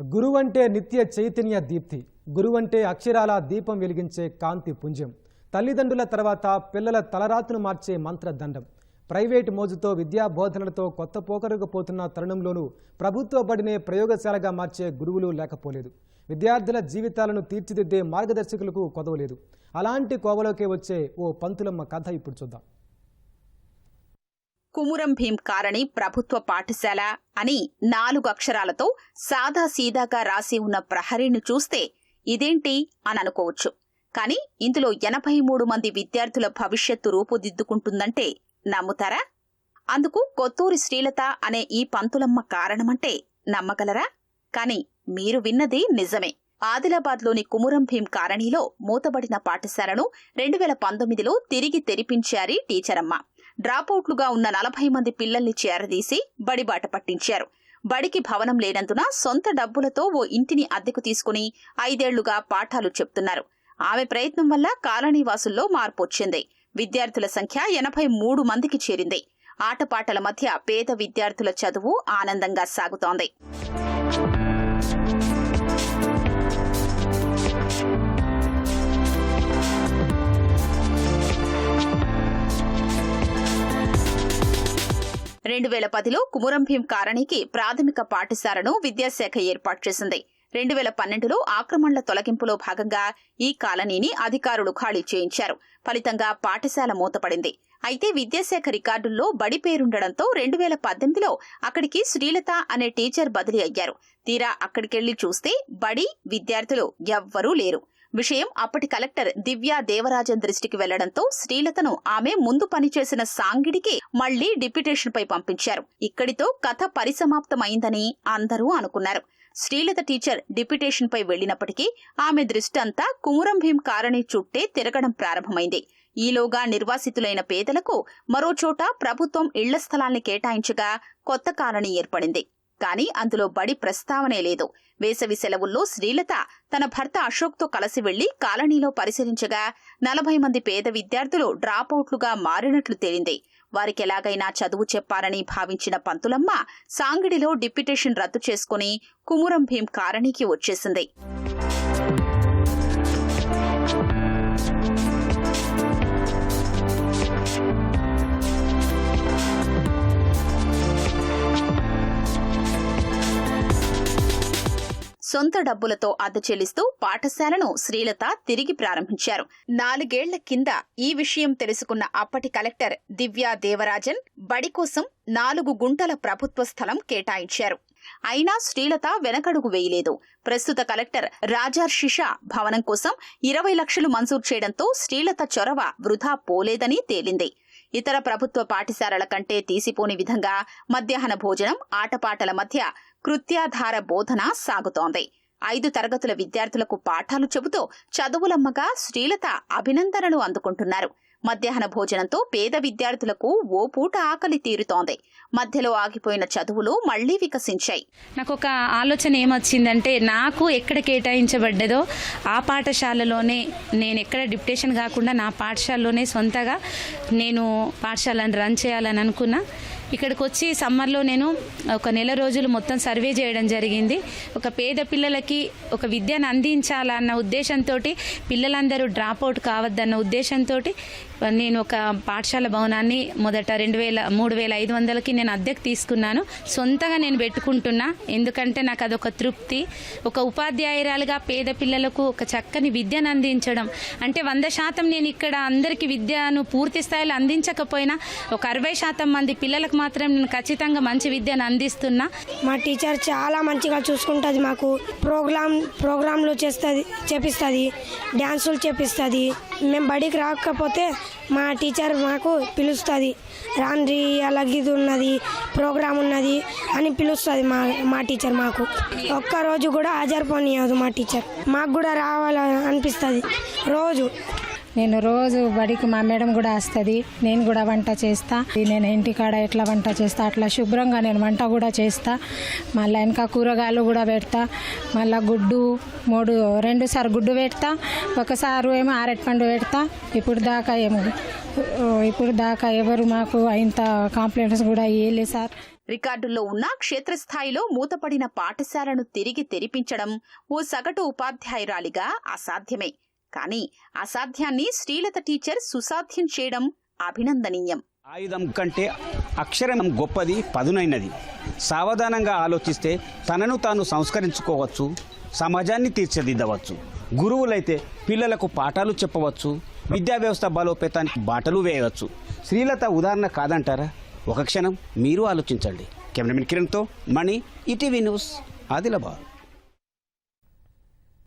గురువంటే నిత్య చైతన్య దీప్తి గురువంటే అక్షరాల దీపం వెలిగించే కాంతి పుంజం తల్లిదండ్రుల తర్వాత పిల్లల తలరాతును మార్చే మంత్రదండం. ప్రైవేటు మోజుతో విద్యా బోధనలతో కొత్త పోకరుకు పోతున్న తరుణంలోనూ ప్రభుత్వ బడినే ప్రయోగశాలగా మార్చే గురువులు లేకపోలేదు. విద్యార్థుల జీవితాలను తీర్చిదిద్దే మార్గదర్శకులకు కొదవలేదు. అలాంటి కోవలోకే వచ్చే ఓ పంతులమ్మ కథ ఇప్పుడు చూద్దాం. కుమురం భీం కారణి ప్రభుత్వ పాఠశాల అని నాలుగు అక్షరాలతో సాదా సీదాగా రాసి ఉన్న ప్రహరీని చూస్తే ఇదేంటి అని అనుకోవచ్చు. కాని ఇందులో ఎనభై మూడు మంది విద్యార్థుల భవిష్యత్తు రూపుదిద్దుకుంటుందంటే నమ్ముతారా? అందుకు కొత్తూరి శ్రీలత అనే ఈ పంతులమ్మ కారణమంటే నమ్మగలరా? కాని మీరు విన్నది నిజమే. ఆదిలాబాద్లోని కుమురం భీం కారణిలో మూతబడిన పాఠశాలను రెండు వేల పంతొమ్మిదిలో తిరిగి తెరిపించారి టీచరమ్మ. డ్రాపౌట్లుగా ఉన్న నలభై మంది పిల్లల్ని చేరదీసి బడిబాట పట్టించారు. బడికి భవనం లేనందున సొంత డబ్బులతో ఓ ఇంటిని అద్దెకు తీసుకుని ఐదేళ్ళుగా పాఠాలు చెప్తున్నారు. ఆమె ప్రయత్నం వల్ల కాలనీవాసుల్లో మార్పు వచ్చింది. విద్యార్థుల సంఖ్య ఎనభై మూడు మందికి చేరింది. ఆటపాటల మధ్య పేద విద్యార్థుల చదువు ఆనందంగా సాగుతోంది. రెండు వేల పదిలో కుమురం భీం కారణికి ప్రాథమిక పాఠశాలను విద్యాశాఖ ఏర్పాటు చేసింది. రెండు వేల పన్నెండులో ఆక్రమణల తొలగింపులో భాగంగా ఈ కాలనీని అధికారులు ఖాళీ చేయించారు. ఫలితంగా పాఠశాల మూతపడింది. అయితే విద్యాశాఖ రికార్డుల్లో బడి పేరుండడంతో రెండు వేల పద్దెనిమిదిలో అక్కడికి శ్రీలత అనే టీచర్ బదిలీ అయ్యారు. తీరా అక్కడికెళ్ళి చూస్తే బడి విద్యార్థులు ఎవ్వరూ లేరు. విషయం అప్పటి కలెక్టర్ దివ్యా దేవరాజన్ దృష్టికి వెళ్ళడంతో శ్రీలతను ఆమె ముందు పనిచేసిన సాంగిడికి మళ్ళీ డిప్యుటేషన్ పై పంపించారు. ఇక్కడితో కథ పరిసమాప్తమైందని అందరూ అనుకున్నారు. శ్రీలత టీచర్ డిప్యుటేషన్ పై వెళ్ళినప్పటికీ ఆమె దృష్టంతా కుమురం భీం కారణి చుట్టే తిరగడం ప్రారంభమైంది. ఈలోగా నిర్వాసితులైన పేదలకు మరోచోట ప్రభుత్వం ఇళ్ళ స్థలాల్ని కేటాయించగా కొత్త కాలనీ ఏర్పడింది. కానీ అందులో బడి ప్రస్తావనే లేదు. వేసవి సెలవుల్లో శ్రీలత తన భర్త అశోక్తో కలిసి వెళ్ళి కాలనీలో పరిశీలించగా నలభై మంది పేద విద్యార్థులు డ్రాపౌట్లుగా మారినట్లు తేలింది. వారికి ఎలాగైనా చదువు చెప్పాలని భావించిన పంతులమ్మ సాంగిడిలో డిప్యుటేషన్ రద్దు చేసుకుని కుమురం భీం కారణికి వచ్చేసింది. సొంత డబ్బులతో అద్దె చెల్లిస్తూ పాఠశాలను శ్రీలత తిరిగి ప్రారంభించారు. నాలుగేళ్ళ కింద ఈ విషయం తెలుసుకున్న అప్పటి కలెక్టర్ దివ్యా దేవరాజన్ బడి కోసం నాలుగు గుంటల ప్రభుత్వ స్థలం కేటాయించారు. అయినా శ్రీలత వెనకడుగు వేయలేదు. ప్రస్తుత కలెక్టర్ రాజార్ షిషా భవనం కోసం ఇరవై లక్షలు మంజూరు చేయడంతో శ్రీలత చొరవ వృధా పోలేదని తేలింది. ఇతర ప్రభుత్వ పాఠశాలల కంటే తీసిపోని విధంగా మధ్యాహ్న భోజనం ఆటపాటల మధ్య కృత్యాధార బోధన సాగుతోంది. ఐదు తరగతుల విద్యార్థులకు పాఠాలు చెబుతూ చదువులమ్మగా శ్రీలత అభినందనలు అందుకుంటున్నారు. మధ్యాహ్న భోజనంతో పేద విద్యార్థులకు ఓ పూట ఆకలి తీరుతోంది. మధ్యలో ఆగిపోయిన చదువులు మళ్ళీ వికసించాయి. నాకు ఒక ఆలోచన ఏమొచ్చిందంటే నాకు ఎక్కడ కేటాయించబడ్డదో ఆ పాఠశాలలోనే నేను ఎక్కడ డిప్టేషన్ కాకుండా నా పాఠశాలలోనే సొంతగా నేను పాఠశాలను రన్ చేయాలని అనుకున్నా ఇక్కడికి వచ్చి సమ్మర్లో నేను ఒక నెల రోజులు మొత్తం సర్వే చేయడం జరిగింది. ఒక పేద పిల్లలకి ఒక విద్యను అందించాలన్న ఉద్దేశంతో పిల్లలందరూ డ్రాప్ అవుట్ కావద్దన్న ఉద్దేశంతో నేను ఒక పాఠశాల భవనాన్ని మొదట రెండు వేల మూడు వేల ఐదు వందలకి నేను అద్దెకు తీసుకున్నాను. సొంతగా నేను పెట్టుకుంటున్నా. ఎందుకంటే నాకు అదొక తృప్తి. ఒక ఉపాధ్యాయురాలుగా పేద పిల్లలకు ఒక చక్కని విద్యను అందించడం. అంటే వంద శాతం నేను ఇక్కడ అందరికీ విద్యను పూర్తి స్థాయిలో అందించకపోయినా ఒక అరవై శాతం మంది పిల్లలకు మాత్రం నేను ఖచ్చితంగా మంచి విద్యను అందిస్తున్నా. మా టీచర్ చాలా మంచిగా చూసుకుంటుంది మాకు. ప్రోగ్రామ్ ప్రోగ్రాంలు చేస్తుంది చేపిస్తుంది డ్యాన్సులు చేపిస్తుంది. మేము బడికి రాకపోతే మా టీచర్ మాకు పిలుస్తుంది. రాండ్రి అలాగే ఇది ఉన్నది ప్రోగ్రామ్ ఉన్నది అని పిలుస్తుంది మా మా టీచర్ మాకు. ఒక్కరోజు కూడా హాజరుపోనియదు మా టీచర్. మాకు కూడా రావాలని అనిపిస్తుంది. రోజు నేను రోజు బడికి మా మేడం కూడా వస్తుంది. నేను కూడా వంట చేస్తా. నేను ఇంటికాడ ఎట్లా వంట చేస్తా అట్లా శుభ్రంగా నేను వంట కూడా చేస్తా. మళ్ళీ ఇంకా కూరగాయలు కూడా పెడతా. మళ్ళీ గుడ్డు మూడు రెండు సార్లు గుడ్డు పెడతా. ఒకసారి ఏమో అరటిపండు పండు పెడతా. ఇప్పుడు దాకా ఏమో ఇప్పుడు దాకా ఎవరు మాకు ఇంత కాంప్లైంట్స్ కూడా ఇవ్వలేదు సార్. రికార్డుల్లో ఉన్న క్షేత్రస్థాయిలో మూతపడిన పాఠశాలను తిరిగి తెరిపించడం ఓ సగటు ఉపాధ్యాయురాలిగా అసాధ్యమే. కానీ అసాధ్యాన్ని శ్రీలత టీచర్ సుసాధ్యం చేయడం అభినందనీయం. ఆయుధం కంటే అక్షరం గొప్పది పదునైనది. సావధానంగా ఆలోచిస్తే తనను తాను సంస్కరించుకోవచ్చు సమాజాన్ని తీర్చిదిద్దవచ్చు. గురువులైతే పిల్లలకు పాఠాలు చెప్పవచ్చు విద్యా వ్యవస్థ బలోపేతానికి బాటలు వేయవచ్చు. శ్రీలత ఉదాహరణ కాదంటారా? ఒక క్షణం మీరు ఆలోచించండి. కెమెరామెన్ కిరణ్తో మణి ఇటీవీ న్యూస్ ఆదిలాబాద్.